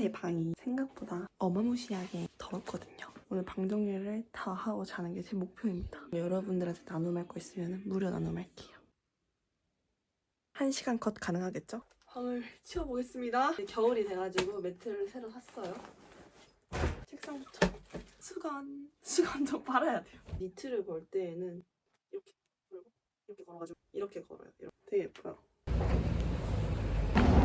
제 방이 생각보다 어마무시하게 더럽거든요. 오늘 방 정리를 다 하고 자는 게 제 목표입니다. 여러분들한테 나눔할 거 있으면 무료 나눔할게요. 한 시간 컷 가능하겠죠? 방을 치워보겠습니다. 겨울이 돼가지고 매트를 새로 샀어요. 책상부터 수건 수건 좀 빨아야 돼요. 니트를 걸 때에는 이렇게 걸고 이렇게 걸어가지고 이렇게 걸어요. 이렇게. 되게 예뻐요.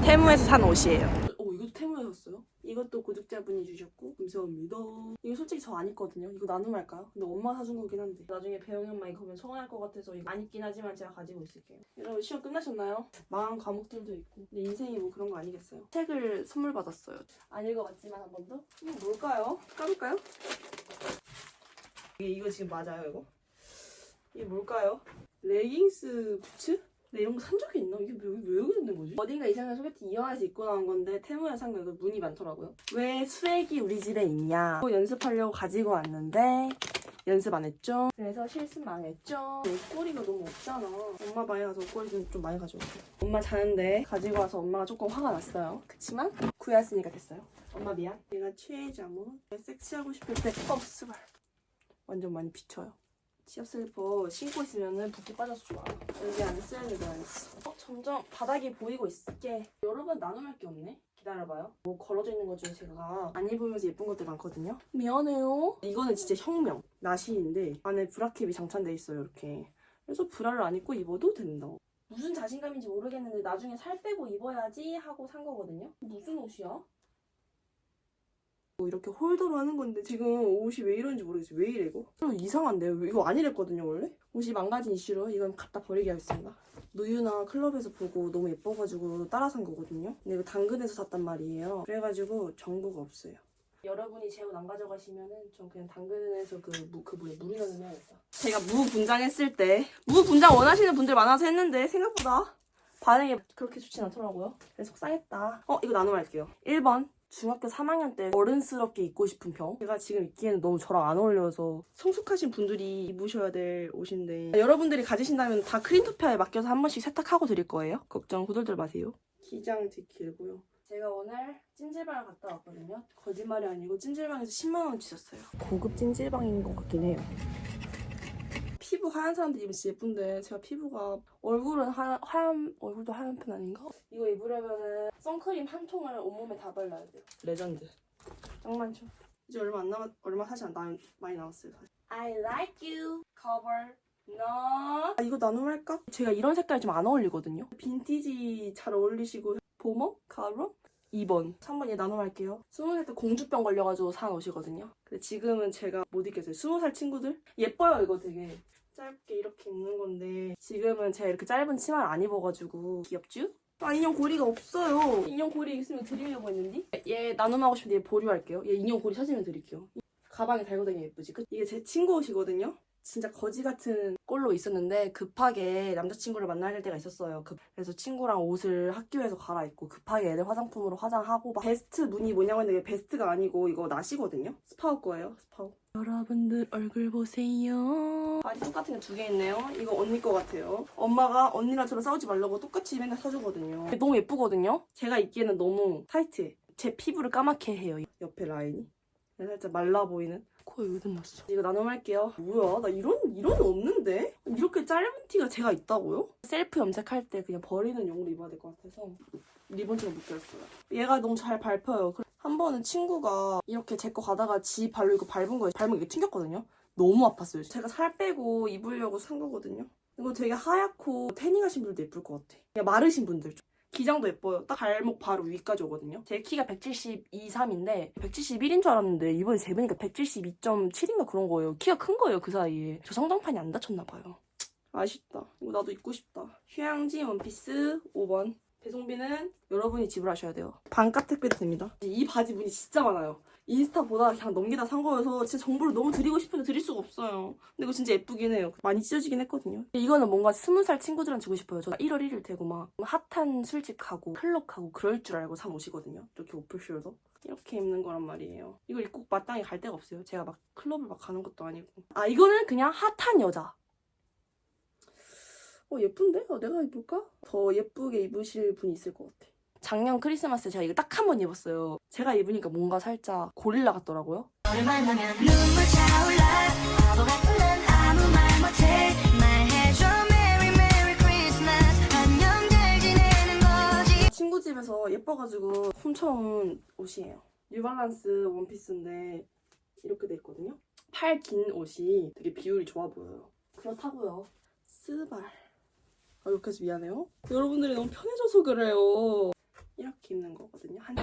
테무에서 산 옷이에요. 오 이것도 테무에서 샀어요? 이것도 구독자분이 주셨고 감사합니다. 이거 솔직히 저 안 입거든요. 이거 나눔할까요? 근데 엄마 사준 거긴 한데 나중에 배영이 엄마 이거 보면 서운할 것 같아서 이거 안 입긴 하지만 제가 가지고 있을게요. 여러분 시험 끝나셨나요? 망한 과목들도 있고 근데 인생이 뭐 그런 거 아니겠어요? 책을 선물 받았어요. 안 읽어봤지만 한 번도? 이거 뭘까요? 까볼까요? 이게 이거 지금 맞아요 이거? 이게 뭘까요? 레깅스 부츠? 나 이런 거 산 적이 있나? 이게 왜, 왜 여기 있는 거지? 어딘가 이상한 소개팅 이용해서 입고 나온 건데 테무에 산 거예요. 문이 많더라고요. 왜 수액이 우리 집에 있냐? 또 연습하려고 가지고 왔는데 연습 안 했죠? 그래서 실습 망했죠? 옷걸이가 너무 없잖아. 엄마 방에 가서 옷걸이 좀, 좀 많이 가져올게요. 엄마 자는데 가지고 와서 엄마가 조금 화가 났어요. 그치만 구했으니까 됐어요. 엄마 미안. 내가 최애 잠옷 섹시하고 싶을 때 어, 스발. 완전 많이 비쳐요. 치아 슬리퍼 신고 있으면은 붓기 빠져서 좋아. 여기 안에 쓰레기 들어있어. 어, 점점 바닥이 보이고 있게. 여러분 나눔할 게 없네. 기다려봐요. 뭐 걸어져 있는 것 중에 제가 안 입으면서 예쁜 것들 많거든요. 미안해요. 이거는 진짜 혁명. 나시인데 안에 브라캡이 장착돼 있어요. 이렇게. 그래서 브라를 안 입고 입어도 된다. 무슨 자신감인지 모르겠는데 나중에 살 빼고 입어야지 하고 산 거거든요. 무슨 옷이야? 뭐 이렇게 홀더로 하는 건데 지금 옷이 왜 이런지 모르겠어요. 왜 이래 이거? 좀 이상한데요. 이거 안 이랬거든요 원래? 옷이 망가진 이슈로 이건 갖다 버리게 하겠습니다. 누유나 클럽에서 보고 너무 예뻐가지고 따라 산 거거든요. 근데 이거 당근에서 샀단 말이에요. 그래가지고 정보가 없어요. 여러분이 제 옷 안 가져가시면은 전 그냥 당근에서 그, 무, 그 뭐야 무리나는 해야겠다. 제가 무 분장했을 때 무 분장 원하시는 분들 많아서 했는데 생각보다 반응이 그렇게 좋진 않더라고요. 그래서 속상했다. 어 이거 나눔할게요. 1번 중학교 3학년 때 어른스럽게 입고 싶은 병. 제가 지금 입기에는 너무 저랑 안 어울려서 성숙하신 분들이 입으셔야 될 옷인데 여러분들이 가지신다면 다 크린토피아에 맡겨서 한 번씩 세탁하고 드릴 거예요. 걱정 후들들 마세요. 기장 되게 길고요. 제가 오늘 찜질방을 갔다 왔거든요. 거짓말이 아니고 찜질방에서 10만 원치 썼어요. 고급 찜질방인 것 같긴 해요. 피부 하얀 사람들 입으면 진짜 예쁜데 제가 피부가 얼굴은 하, 하얀 얼굴도 하얀 편 아닌가? 이거 입으려면은 선크림 한 통을 온몸에 다 발라야 돼요. 레전드. 짱 많죠? 이제 얼마 안 남았 얼마 사실 안 남, 많이 남았어요. 사실. I like you. Cover. No. 아, 이거 나눔할까? 제가 이런 색깔 좀안 어울리거든요. 빈티지 잘 어울리시고 보머? 가로? 2번. 3번 얘 나눔할게요. 20살 때 공주병 걸려가지고 산 옷이거든요. 근데 지금은 제가 못 입겠어요. 20살 친구들? 예뻐요, 이거 되게. 짧게 이렇게 입는 건데 지금은 제가 이렇게 짧은 치마를 안 입어가지고 귀엽죠? 아 인형 고리가 없어요. 인형 고리 있으면 드리려고 했는데 얘 나눔하고 싶은데 얘 보류할게요. 얘 인형 고리 사시면 드릴게요. 가방에 달고 다니면 예쁘지? 그- 이게 제 친구 옷이거든요. 진짜 거지 같은 꼴로 있었는데 급하게 남자친구를 만날 때가 있었어요. 급- 그래서 친구랑 옷을 학교에서 갈아입고 급하게 애들 화장품으로 화장하고 막 베스트 무늬 뭐냐고 했는데 베스트가 아니고 이거 나시거든요. 스파우 거예요. 스파우. 여러분들 얼굴 보세요. 바지 똑같은 게 두 개 있네요. 이거 언니 거 같아요. 엄마가 언니랑 저랑 싸우지 말라고 똑같이 맨날 사주거든요. 너무 예쁘거든요. 제가 입기에는 너무 타이트해. 제 피부를 까맣게 해요. 옆에 라인이. 살짝 말라 보이는. 코에 의든 났어. 이거 나눔할게요. 뭐야? 나 이런 이런 거 없는데? 이렇게 짧은 티가 제가 있다고요? 셀프 염색할 때 그냥 버리는 용으로 입어야 될 것 같아서 리본처럼 묶였어요. 얘가 너무 잘 밟혀요. 그- 한 번은 친구가 이렇게 제 거 가다가 지 발로 이거 밟은 거예요. 밟은 게 튕겼거든요. 너무 아팠어요. 제가 살 빼고 입으려고 산 거거든요. 이거 되게 하얗고 태닝하신 분들도 예쁠 것 같아. 그냥 마르신 분들. 기장도 예뻐요. 딱 발목 바로 위까지 오거든요. 제 키가 172, 3인데 171인 줄 알았는데 이번에 재보니까 172.7인가 그런 거예요. 키가 큰 거예요 그 사이에. 저 성장판이 안 다쳤나 봐요. 아쉽다. 이거 나도 입고 싶다. 휴양지 원피스 5번. 배송비는 여러분이 지불하셔야 돼요. 반값 택배도 됩니다. 이 바지 문이 진짜 많아요. 인스타 보다 그냥 넘기다 산 거여서 진짜 정보를 너무 드리고 싶은데 드릴 수가 없어요. 근데 이거 진짜 예쁘긴 해요. 많이 찢어지긴 했거든요. 이거는 뭔가 스무 살 친구들한테 주고 싶어요. 저 1월 1일 되고 막 핫한 술집 가고 클럽 가고 그럴 줄 알고 산 옷이거든요. 이렇게 오프숄더. 이렇게 입는 거란 말이에요. 이걸 입고 마땅히 갈 데가 없어요. 제가 막 클럽을 막 가는 것도 아니고. 아 이거는 그냥 핫한 여자. 어 예쁜데? 어, 내가 입을까? 더 예쁘게 입으실 분이 있을 것 같아. 작년 크리스마스에 제가 이거 딱 한 번 입었어요. 제가 입으니까 뭔가 살짝 고릴라 같더라고요. 친구 집에서 예뻐가지고 훔쳐온 옷이에요. 뉴발란스 원피스인데 이렇게 돼 있거든요. 팔 긴 옷이 되게 비율이 좋아 보여요. 그렇다고요. 스발. 아, 이렇게 해서 미안해요. 여러분들이 너무 편해져서 그래요. 입는 거거든요. 한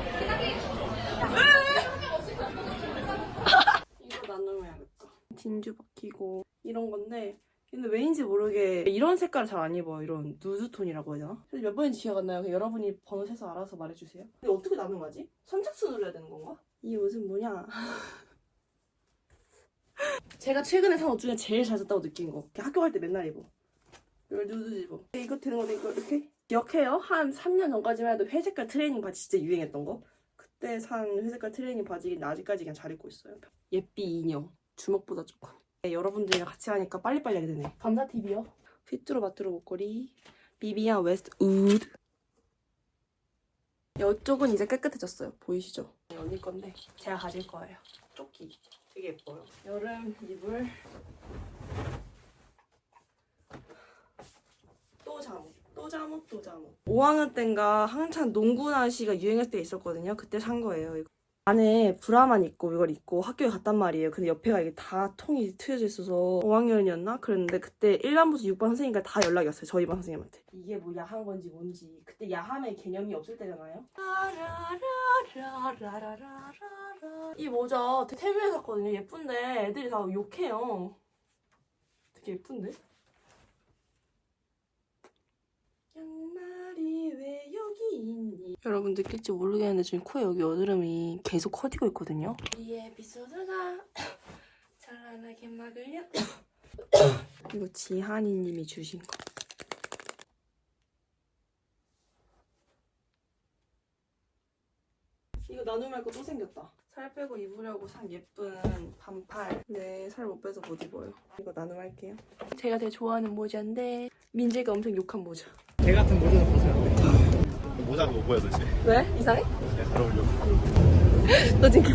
이거 나눠야겠다. 진주 박히고 이런 건데 근데 왜인지 모르게 이런 색깔을 잘 안 입어요. 이런 누드톤이라고 해야 되나? 몇 번인지 기억 안 나요. 여러분이 번호 세서 알아서 말해주세요. 근데 어떻게 나눈 거지? 선착순 눌러야 되는 건가? 이 옷은 뭐냐? 제가 최근에 산 옷 중에 제일 잘 샀다고 느낀 거. 학교 갈 때 맨날 입어. 이걸 누드 입어. 이거 되는 건데 이거 이렇게? 기억해요? 한 3년 전까지만 해도 회색깔 트레이닝 바지 진짜 유행했던 거? 그때 산 회색깔 트레이닝 바지 아직까지 그냥 잘 입고 있어요. 예삐 인형. 주먹보다 조금. 네, 여러분들이랑 같이 하니까 빨리빨리 하게 되네. 감사TV요. 핏뚜루 마뚜루 목걸이. 비비안 웨스트 우드. 이쪽은 이제 깨끗해졌어요. 보이시죠? 네, 언니 건데 제가 가질 거예요. 조끼. 되게 예뻐요. 여름 입을 또 잠옷. 또 잠옷, 또 잠옷. 5학년 때인가 한창 농구 나시가 유행했을 때 있었거든요. 그때 산 거예요. 이거. 안에 브라만 입고 이걸 입고 학교에 갔단 말이에요. 근데 옆에가 이게 다 통이 트여져 있어서 5학년이었나? 그랬는데 그때 1반부터 6반 선생님과 다 연락이 왔어요. 저희 반 선생님한테. 이게 뭐 야한 건지 뭔지. 그때 야함의 개념이 없을 때잖아요. 이 모자 태무에 샀거든요. 예쁜데 애들이 다 욕해요. 되게 예쁜데? 양말이 왜 여기 있니? 여러분 느낄지 모르겠는데 지금 코에 여기 여드름이 계속 커지고 있거든요. 이 에피소드가 찬란하게 막으려. 이거 지한이님이 주신 거. 이거 나눔할 거 또 생겼다. 살 빼고 입으려고 산 예쁜 반팔. 네, 살못 빼서 못 입어요. 이거 나눔할게요. 제가 되게 좋아하는 모자인데 민재가 엄청 욕한 모자. 개 같은 돼. 모자가 뭐야 도대체? 왜? 이상해? 네, 잘 어울려. 너 지금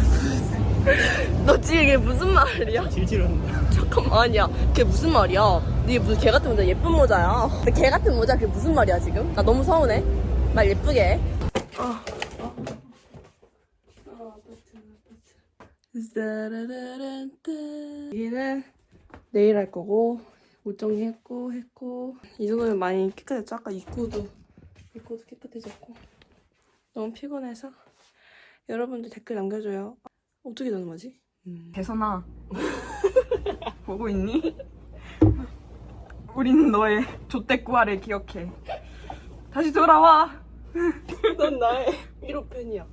너 지금 이게 무슨 말이야? 질질은 잠깐만 아니야 그게 무슨 말이야 이게 무슨 개 같은 모자 예쁜 모자야 근데 개 같은 모자 그게 무슨 말이야 지금? 나 너무 서운해 말 예쁘게 해 아. 여기는 내일 할 거고 옷 정리했고 했고 이 정도면 많이 깨끗했죠 아까 입구도 입구도 깨끗해졌고. 너무 피곤해서 여러분들 댓글 남겨줘요. 어떻게 되는 거지? 대선아. 보고 있니? 우리는 너의 조떼꾸아를 기억해. 다시 돌아와. 넌 나의 1호 팬이야